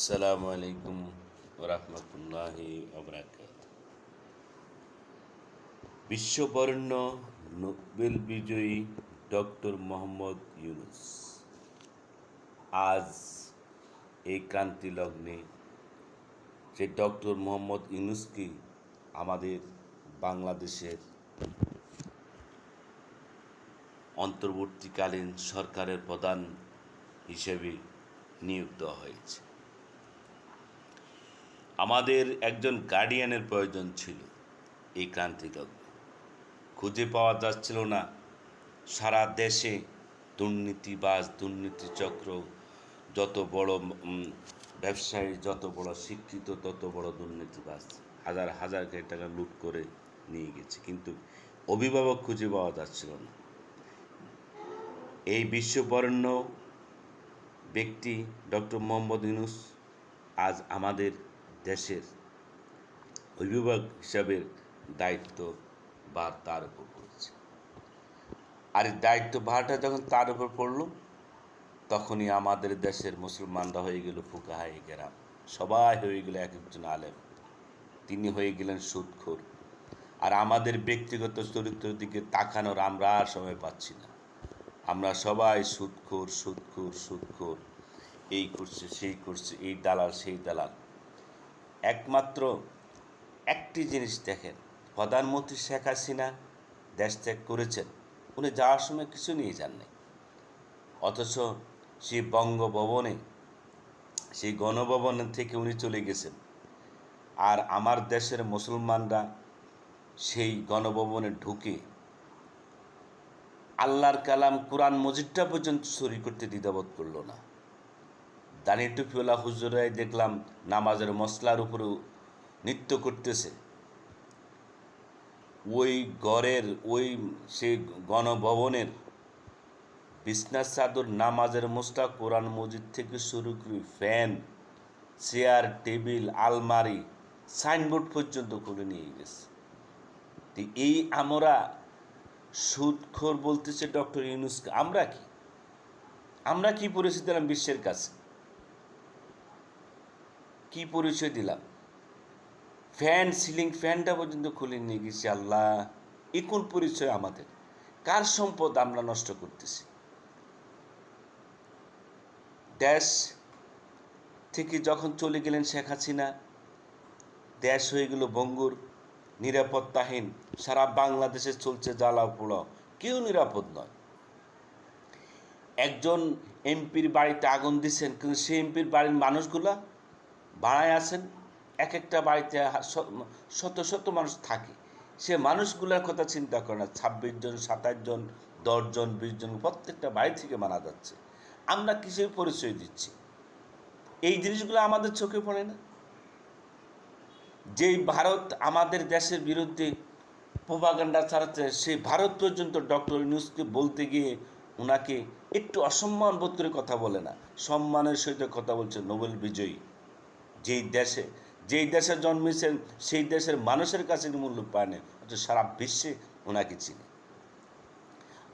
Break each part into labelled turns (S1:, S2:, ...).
S1: আসসালামু আলাইকুম রহমতুল্লাহি অবরাকাত বিশ্ববরণ্য নোবেল বিজয়ী ডক্টর মোহাম্মদ ইউনুস আজ এই ক্রান্তি লগ্নে যে ডক্টর মোহাম্মদ ইউনুসকে আমাদের বাংলাদেশের অন্তর্বর্তীকালীন সরকারের প্রধান হিসেবে নিয়োগ দেওয়া হয়েছে। আমাদের একজন গার্ডিয়ানের প্রয়োজন ছিল এই ক্রান্তিলগ্নে খুঁজে পাওয়া যাচ্ছিল না। সারা দেশে দুর্নীতিবাজ, দুর্নীতি চক্র, যত বড় ব্যবসায়ী, যত বড় শিক্ষিত, তত বড় দুর্নীতিবাজ, হাজার হাজার কোটি টাকা লুট করে নিয়ে গেছে। কিন্তু অভিভাবক খুঁজে পাওয়া যাচ্ছিল না। এই বিশ্ববরণ্য ব্যক্তি ডক্টর মোহাম্মদ ইউনুস আজ আমাদের দেশের অভিভাবক হিসাবে দায়িত্ব বা তার উপর পড়েছে। আর এই দায়িত্ব ভারটা যখন তার উপর পড়ল, তখনই আমাদের দেশের মুসলমানরা হয়ে গেল ফুকাহাই গেরাম। সবাই হয়ে গেল এক একজন আলেম। তিনি হয়ে গেলেন সুদখোর আর আমাদের ব্যক্তিগত চরিত্রের দিকে তাকানোর আমরা আর সময় পাচ্ছি না। আমরা সবাই সুদখোর সুদখোর সুদখোর এই করছে, সেই করছে, এই দালাল, সেই দালাল। একমাত্র একটি জিনিস দেখেন। প্রধানমন্ত্রী শেখ হাসিনা দেশ ত্যাগ করেছেন। উনি যাওয়ার সময় কিছু নিয়ে যান নাই। অথচ সেই বঙ্গভবনে, সেই গণভবন থেকে উনি চলে গেছেন। আর আমার দেশের মুসলমানরা সেই গণভবনে ঢুকে আল্লাহর কালাম কোরআন মজিদটা পর্যন্ত চুরি করতে দ্বিধাবোধ করল না। দানি টুপিওয়ালা হুজুরাই দেখলাম নামাজের মশলার উপরেও নৃত্য করতেছে। ওই ঘরের ওই সে গণভবনের বিছনার চাদর নামাজের মশলা কোরআন মজিদ থেকে শুরু করে ফ্যান, চেয়ার, টেবিল, আলমারি, সাইনবোর্ড পর্যন্ত করে নিয়ে গেছে। তো এই আমরা সুদখোর বলতেছে ডক্টর ইউনুসকে, আমরা কি? আমরা কি দিলাম বিশ্বের কাছে? কি পরিচয় দিলাম? ফ্যান, সিলিং ফ্যানটা পর্যন্ত খুলে নিয়ে গেছি আল্লাহ। এ কোন পরিচয় আমাদের? কার সম্পদ আমরা নষ্ট করতেছি? দেশ থেকে যখন চলে গেলেন শেখ হাসিনা, দেশ হয়ে গেল বঙ্গুর, নিরাপত্তাহীন, সারা বাংলাদেশে চলছে জ্বালাও পোড়াও কেউ নিরাপদ নয়। একজন এমপির বাড়িতে আগুন দিচ্ছেন কিন্তু সেই এমপির বাড়ির মানুষগুলা ভাড়ায় আছেন এক একটা বাড়িতে শত শত মানুষ থাকে। সে মানুষগুলোর কথা চিন্তা করে না, ছাব্বিশ জন সাতাশ জন দশজন বিশ জন, প্রত্যেকটা বাড়ি থেকে মারা যাচ্ছে। আমরা কিসের পরিচয় দিচ্ছি? এই জিনিসগুলো আমাদের চোখে পড়ে না? যেই ভারত আমাদের দেশের বিরুদ্ধে প্রোপাগান্ডা ছাড়াচ্ছে, সেই ভারত পর্যন্ত ডক্টর ইউনুসকে বলতে গিয়ে ওনাকে একটু অসম্মান বোধ করে কথা বলে না। সম্মানের সহিত কথা বলছে নোবেল বিজয়ী। যেই দেশে যেই দেশে জন্মেছেন সেই দেশের মানুষের কাছে মূল্য পায় না অথচ সারা বিশ্বে ওনাকে চিনি।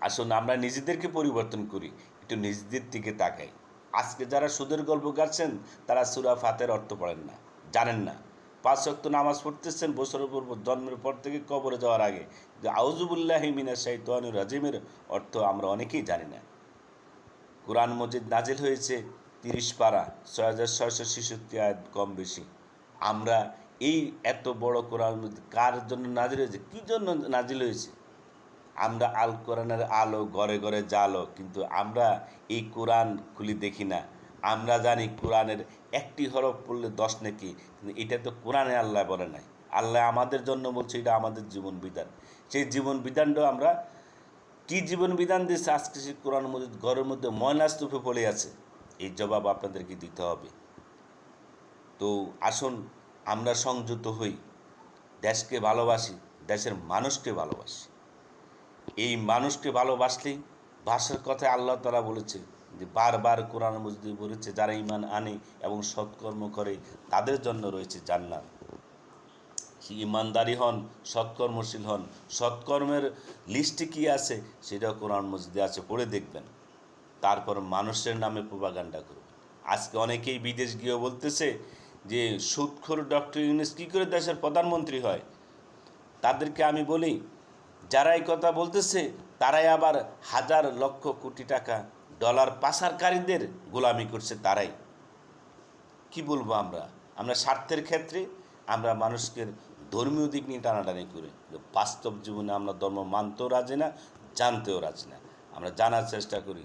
S1: আসুন আমরা নিজেদেরকে পরিবর্তন করি, একটু নিজেদের দিকে তাকাই। আজকে যারা সুদের গল্প গাচ্ছেন, তারা সুরা ফাতের অর্থ পড়েন না, জানেন না। পাঁচ শক্ত নামাজ পড়তেছেন, বছরের পর জন্মের পর থেকে কবরে যাওয়ার আগে। যে আউজুবুল্লাহ মিনা শাহিতানুর রাজিমের অর্থ আমরা অনেকেই জানি না। কোরআন মজিদ নাজিল হয়েছে তিরিশ পারা, ছয় হাজার ছয়শো ছেষট্টি আয়াত কম বেশি। আমরা এই এত বড় কোরআন কার জন্য নাজিল হয়েছে? কী জন্য নাজিল হয়েছে? আমরা আল কোরআনের আলো ঘরে ঘরে জালো কিন্তু আমরা এই কোরআন খুলি দেখি না। আমরা জানি কোরআনের একটি হরফ পড়লে দশ নাকি, কিন্তু এটা তো কোরআনে আল্লাহ বলে নাই। আল্লাহ আমাদের জন্য বলছে, এটা আমাদের জীবন বিধান। সেই জীবন বিধানটাও আমরা কি জীবন বিধান দিয়েছে? আজকে সেই কোরআন মজিদ ঘরের মধ্যে ময়লা স্তূপে পড়ে আছে। এই জবাব আপনাদেরকে দিতে হবে। তো আসুন, আমরা সংযুক্ত হই। দেশকে ভালোবাসি, দেশের মানুষকে ভালোবাসি। এই মানুষকে ভালোবাসলেই ভাষার কথায় আল্লাহ তারা বলেছে যে, বারবার কোরআন মসজিদে বলেছে, যারা ইমান আনে এবং সৎকর্ম করে, তাদের জন্য রয়েছে জান্নাত। ইমানদারি হন, সৎকর্মশীল হন, সৎকর্মের লিস্টে কী আছে, সেটাও কোরআন মসজিদে আছে, পড়ে দেখবেন। তারপর মানুষের নামে প্রোপাগান্ডা করবেন আজকে অনেকেই বিদেশ গিয়েও বলতেছে যে সুদখোর ডক্টর ইউনুস কী করে দেশের প্রধানমন্ত্রী হয়? তাদেরকে আমি বলি, যারা এই কথা বলতেছে, তারাই আবার হাজার লক্ষ কোটি টাকা ডলার পাচারকারীদের গোলামি করছে তারাই। কি বলব আমরা? আমরা স্বার্থের ক্ষেত্রে আমরা মানুষকে ধর্মীয় দিক নিয়ে টানাটানি করি। বাস্তব জীবনে আমরা ধর্ম মানতেও রাজি না, জানতেও রাজি না। আমরা জানার চেষ্টা করি